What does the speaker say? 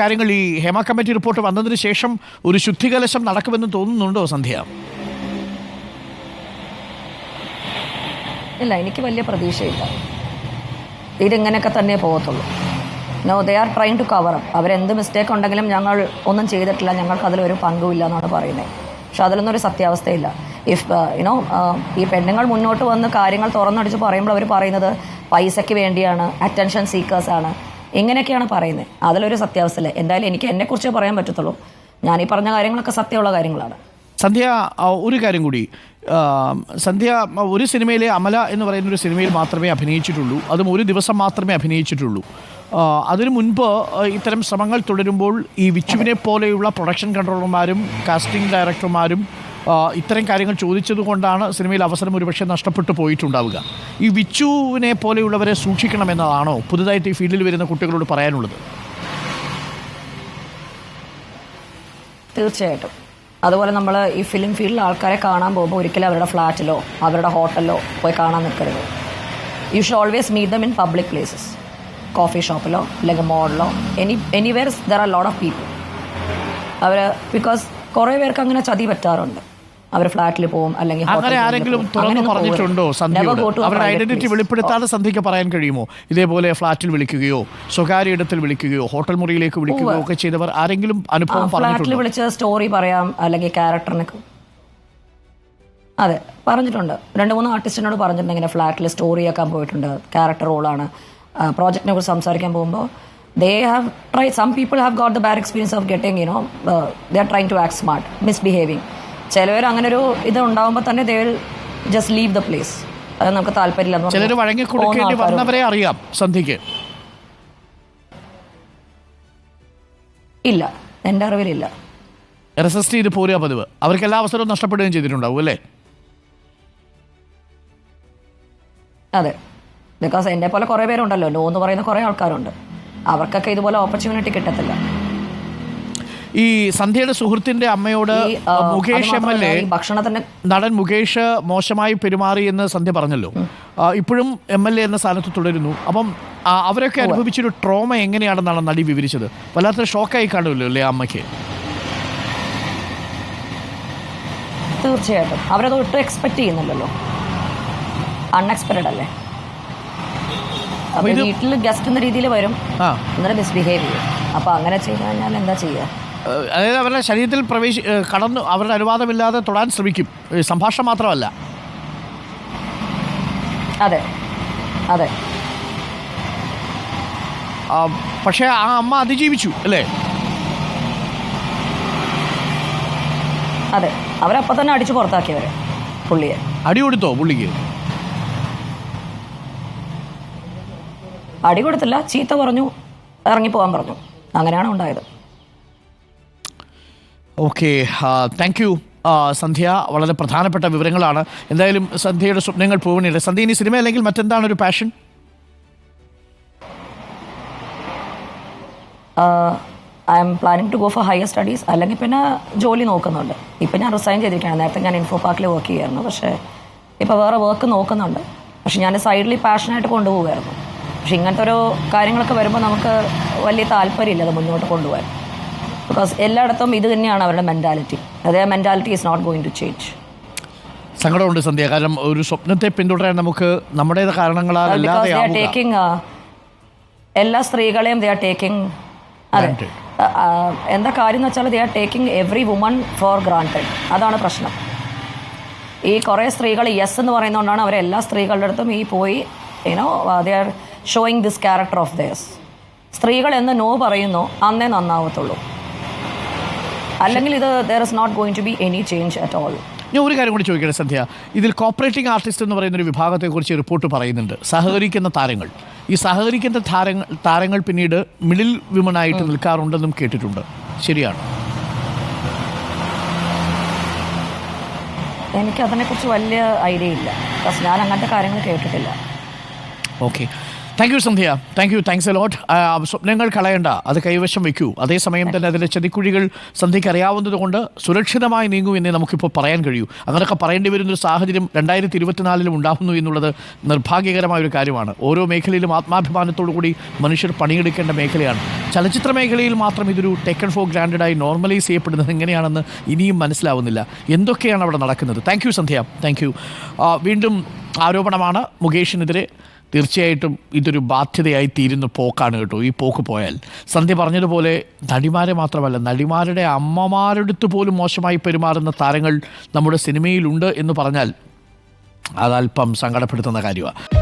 കാര്യങ്ങൾ ഈ Hema committee report വന്നതിന് ശേഷം ഒരു ശുദ്ധികലശം നടക്കുമെന്ന് തോന്നുന്നുണ്ടോ സന്ധ്യ? ഇല്ല എനിക്ക് വലിയ പ്രതീക്ഷയില്ല. ഇതിങ്ങനെയൊക്കെ തന്നെ പോകത്തുള്ളൂ. No they are trying to cover up അവരെന്ത് മിസ്റ്റേക്ക് ഉണ്ടെങ്കിലും ഞങ്ങൾ ഒന്നും ചെയ്തിട്ടില്ല ഞങ്ങൾക്ക് അതിലൊരു പങ്കുമില്ല എന്നാണ് പറയുന്നത് പക്ഷെ അതിലൊന്നും ഒരു സത്യാവസ്ഥയില്ല. ഇഫ് യുനോ ഈ പെണ്ണുങ്ങൾ മുന്നോട്ട് വന്ന് കാര്യങ്ങൾ തുറന്നടിച്ച് പറയുമ്പോൾ അവർ പറയുന്നത് പൈസയ്ക്ക് വേണ്ടിയാണ് അറ്റൻഷൻ സീക്കേഴ്സ് ആണ്. ഇങ്ങനെയൊക്കെയാണ് പറയുന്നത്? അതിലൊരു സത്യാവസ്ഥയില്ല. എന്തായാലും എനിക്ക് എന്നെക്കുറിച്ചേ പറയാൻ പറ്റത്തുള്ളൂ. ഞാൻ ഈ പറഞ്ഞ കാര്യങ്ങളൊക്കെ സത്യമുള്ള കാര്യങ്ങളാണ്. സന്ധ്യ ഒരു കാര്യം കൂടി. സന്ധ്യ ഒരു സിനിമയിലെ അമല എന്ന് പറയുന്ന ഒരു സിനിമയിൽ മാത്രമേ അഭിനയിച്ചിട്ടുള്ളൂ. അതും ഒരു ദിവസം മാത്രമേ അഭിനയിച്ചിട്ടുള്ളൂ. അതിനു മുൻപ് ഇത്തരം ശ്രമങ്ങൾ തുടരുമ്പോൾ ഈ വിച്ചുവിനെ പോലെയുള്ള പ്രൊഡക്ഷൻ കൺട്രോളർമാരും കാസ്റ്റിംഗ് ഡയറക്ടർമാരും ഇത്തരം കാര്യങ്ങൾ ചോദിച്ചതുകൊണ്ടാണ് സിനിമയിൽ അവസരം ഒരുപക്ഷെ നഷ്ടപ്പെട്ടു പോയിട്ടുണ്ടാവുക. ഈ വിച്ചുവിനെ പോലെയുള്ളവരെ സൂക്ഷിക്കണമെന്നതാണോ പുതുതായിട്ട് ഈ ഫീൽഡിൽ വരുന്ന കുട്ടികളോട് പറയാനുള്ളത്? തീർച്ചയായിട്ടും. അതുപോലെ നമ്മൾ ഈ ഫിലിം ഫീൽഡിൽ ആൾക്കാരെ കാണാൻ പോകുമ്പോൾ ഒരിക്കലും അവരുടെ ഫ്ലാറ്റിലോ അവരുടെ ഹോട്ടലിലോ പോയി കാണാൻ നിൽക്കരുത്. You should always meet them in public places coffee ഷോപ്പിലോ അല്ലെങ്കിൽ മോളിലോ any anywhere there are lot of people our because കുറേ പേർക്ക് അങ്ങനെ ചതി പറ്റാറുണ്ട്. അവർ ഫ്ലാറ്റിൽ പോകും അല്ലെങ്കിൽ അങ്ങനെ ആരെങ്കിലും തുറന്നു പറഞ്ഞിട്ടുണ്ടോ. സന്ധ്യയോട്? അവരുടെ ഐഡന്റിറ്റി. വെളിപ്പെടുത്താതെ സന്ധ്യയ്ക്ക് പറയാൻ കഴിയുമോ? ഇതേപോലെ ഫ്ലാറ്റിൽ വിളിക്കുകയോ സ്വകാര്യ ഇടത്തിൽ വിളിക്കുകയോ ഹോട്ടൽ മുറിയിലേക്ക് വിളിക്കുകയോ ഒക്കെ ചെയ്തവർ ആരെങ്കിലും അനുഭവം ഫ്ലാറ്റിൽ വിളിച്ച വിളിച്ച് സ്റ്റോറി പറയാം അല്ലെങ്കിൽ ക്യാരക്ടറിനെ അതെ പറഞ്ഞിട്ടുണ്ട്. രണ്ട് മൂന്ന് ആർട്ടിസ്റ്റിനോട് പറഞ്ഞിട്ടുണ്ട് ഇങ്ങനെ ഫ്ലാറ്റിൽ സ്റ്റോറി ആക്കാൻ പോയിട്ടുണ്ട് ക്യാരക്ടർ റോളാണ്. പ്രോജക്റ്റിനെ കുറിച്ച് സംസാരിക്കാൻ പോകുമ്പോൾ they have try some people have got the bad experience of getting you know they are trying to act smart misbehaving ചിലവർ അങ്ങനെ ഒരു ഇത് ഉണ്ടാകുമ്പോൾ തന്നെ they will just leave the place അത് നമുക്ക് താല്പര്യമില്ല ചിലർ വഴങ്ങി കൊടുക്കേണ്ടി വന്നവരെ അറിയാം സന്ധിക്ക് ഇല്ല. എന്റെ അറിവിലില്ല. റെസിസ്റ്റ് ചെയ്ത് പോരുക പതിവ്. അവർക്ക് എല്ലാ അവസരവും നഷ്ടപ്പെടുകയും ചെയ്തിട്ടുണ്ടാവും അല്ലേ? അതെ. ബിക്കോസ് എന്നെ പോലെ കുറേ പേരുണ്ടല്ലോ. ലോ എന്ന് പറയുന്ന കുറേ ആൾക്കാരുണ്ട്. അവർക്കൊക്കെ ഇതുപോലെ ഓപ്പർച്യൂണിറ്റി കിട്ടത്തില്ല. ഈ സന്ധ്യയുടെ സുഹൃത്തിന്റെ അമ്മയോട് മുകേഷ് എം എൽ എ നടൻ മുകേഷ് മോശമായി പെരുമാറി എന്ന് സന്ധ്യ പറഞ്ഞല്ലോ. ഇപ്പോഴും എം എൽ എ എന്ന സ്ഥാനത്ത് തുടരുന്നു. അപ്പം അവരൊക്കെ അനുഭവിച്ചൊരു ട്രോമ എങ്ങനെയാണെന്നാണ് നടി വിവരിച്ചത്? വല്ലാത്തൊരു ഷോക്കായി കാണുമല്ലോ അല്ലേ അമ്മയ്ക്ക്? തീർച്ചയായിട്ടും. അവരത് ഒട്ടും എക്സ്പെക്ട് ചെയ്യുന്നില്ലല്ലോ. അൺഎക്സ്പെക്ടഡ് അല്ലേ? വീട്ടിൽ ഗസ്റ്റ് എന്ന രീതിയിൽ വരും. അന്നേരം എന്നിട്ട് മിസ്ബിഹേവ് ചെയ്യും. അപ്പൊ അങ്ങനെ ചെയ്ത് കഴിഞ്ഞാൽ എന്താ ചെയ്യുക അതായത് അവരുടെ ശരീരത്തിൽ പ്രവേശി കടന്നു അവരുടെ അനുവാദമില്ലാതെ തൊടാൻ ശ്രമിക്കും. സംഭാഷണം മാത്രമല്ല. അതെ. അതെ. പക്ഷേ ആ അമ്മ അതിജീവിച്ചു അല്ലേ? അതെ. അവരപ്പം തന്നെ അടിച്ചു പുറത്താക്കിയവരെ പുള്ളിയെ. അടി കൊടുത്തോ പുള്ളിക്ക്? അടി കൊടുത്തില്ല ചീത്ത പറഞ്ഞു ഇറങ്ങിപ്പോകാൻ പറഞ്ഞു. അങ്ങനെയാണ് ഉണ്ടായത്. Okay thank you Sandhya. വളരെ പ്രധാനപ്പെട്ട വിവരങ്ങളാണ്. എന്തായാലും സന്ധ്യയുടെ സ്വപ്നങ്ങൾ പോകുന്നില്ല സന്ധ്യ ഇനി സിനിമ അല്ലെങ്കിൽ മറ്റെന്താണ് ഒരു passion I am planning to go for higher studies അല്ലെങ്കിൽ പിന്നെ ജോലി നോക്കുന്നുണ്ട്. ഇപ്പം ഞാൻ റിസൈൻ ചെയ്തിരിക്കുകയാണ്. നേരത്തെ ഞാൻ ഇൻഫോ പാർക്കിൽ വർക്ക് ചെയ്യായിരുന്നു പക്ഷേ ഇപ്പോൾ വേറെ വർക്ക് നോക്കുന്നുണ്ട്. പക്ഷെ ഞാൻ സൈഡിൽ പാഷനായിട്ട് കൊണ്ടുപോകുമായിരുന്നു പക്ഷെ ഇങ്ങനത്തെ ഒരു കാര്യങ്ങളൊക്കെ വരുമ്പോൾ നമുക്ക് വലിയ താല്പര്യമില്ല അത് മുന്നോട്ട് കൊണ്ടുപോകാൻ. ബിക്കോസ് എല്ലായിടത്തും ഇത് തന്നെയാണ് അവരുടെ മെന്റാലിറ്റി അതേ mentality is not going to change സങ്കടമുണ്ട് സന്ധ്യ. കാരണം ഒരു സ്വപ്നത്തെ പിന്തുടരാൻ നമുക്ക് നമ്മുടെ കാരണങ്ങളാൽ അല്ലാതെ. ടേക്കിംഗ് എല്ലാ സ്ത്രീകളെയും ദേ ആർ ടേക്കിംഗ് അതെ. ആ, ആ, എന്താ കാര്യം എന്ന് വെച്ചാൽ they are taking every woman for granted അതാണ് പ്രശ്നം. ഈ കുറേ സ്ത്രീകൾ യെസ് എന്ന് പറയുന്നതുകൊണ്ടാണ് അവർ എല്ലാ സ്ത്രീകളുടെ അടുത്തും ഈ പോയി you know they are showing this character of theirs സ്ത്രീകൾ എന്ന് നോ പറയുന്നു അന്നേ നന്നാവത്തുള്ളൂ. അല്ലെങ്കിൽ ഇത് there is not going to be any change at all ഞാൻ ഒരു കാര്യം കൂടി ചോദിക്കട്ടെ സന്ധ്യ. ഇതിൽ കോപ്പറേറ്റിംഗ് ആർട്ടിസ്റ്റ് എന്ന് പറയുന്ന ഒരു വിഭാഗത്തെക്കുറിച്ച് റിപ്പോർട്ട് പറയുന്നുണ്ട്. സഹകരിക്കുന്ന താരങ്ങൾ. ഈ സഹകരിക്കുന്ന താരങ്ങൾ താരങ്ങൾ പിന്നീട് മിഡിൽ വിമനായിട്ട് നിൽക്കാറുണ്ടെന്നും കേട്ടിട്ടുണ്ട്. ശരിയാണ്. എനിക്ക് അതിനെക്കുറിച്ച് വലിയ ഐഡിയ ഇല്ല. ഞാൻ അങ്ങനത്തെ കാര്യങ്ങൾ കേട്ടിട്ടില്ല. Okay thank you Sandhya thank you thanks a lot സ്വപ്നങ്ങൾ കളയണ്ട. അത് കൈവശം വയ്ക്കൂ. അതേസമയം തന്നെ അതിന്റെ ചതിക്കുഴികൾ സന്ധ്യയ്ക്ക് അറിയാവുന്നതുകൊണ്ട് സുരക്ഷിതമായി നീങ്ങൂ എന്നേ നമുക്കിപ്പോൾ പറയാൻ കഴിയൂ. അങ്ങനെയൊക്കെ പറയേണ്ടി വരുന്നൊരു സാഹചര്യം രണ്ടായിരത്തി ഇരുപത്തിനാലിലും ഉണ്ടാകുന്നു എന്നുള്ളത് നിർഭാഗ്യകരമായ ഒരു കാര്യമാണ്. ഓരോ മേഖലയിലും ആത്മാഭിമാനത്തോടു കൂടി മനുഷ്യർ പണിയെടുക്കേണ്ട മേഖലയാണ്. ചലച്ചിത്ര മേഖലയിൽ മാത്രം ഇതൊരു ടേക്കൺ ഫോർ ഗ്രാൻഡായി നോർമലൈസ് ചെയ്യപ്പെടുന്നത് എങ്ങനെയാണെന്ന് ഇനിയും മനസ്സിലാവുന്നില്ല. എന്തൊക്കെയാണ് അവിടെ നടക്കുന്നത്? Thank you Sandhya thank you വീണ്ടും ആരോപണമാണ് മുകേഷിനെതിരെ. തീർച്ചയായിട്ടും ഇതൊരു ബാധ്യതയായി തീരുന്ന പോക്കാണ് കേട്ടോ ഈ പോക്ക് പോയാൽ. സന്ധ്യ പറഞ്ഞതുപോലെ നടിമാരെ മാത്രമല്ല നടിമാരുടെ അമ്മമാരെടുത്ത് പോലും മോശമായി പെരുമാറുന്ന താരങ്ങൾ നമ്മുടെ സിനിമയിലുണ്ട് എന്ന് പറഞ്ഞാൽ അതല്പം സങ്കടപ്പെടുത്തുന്ന കാര്യമാണ്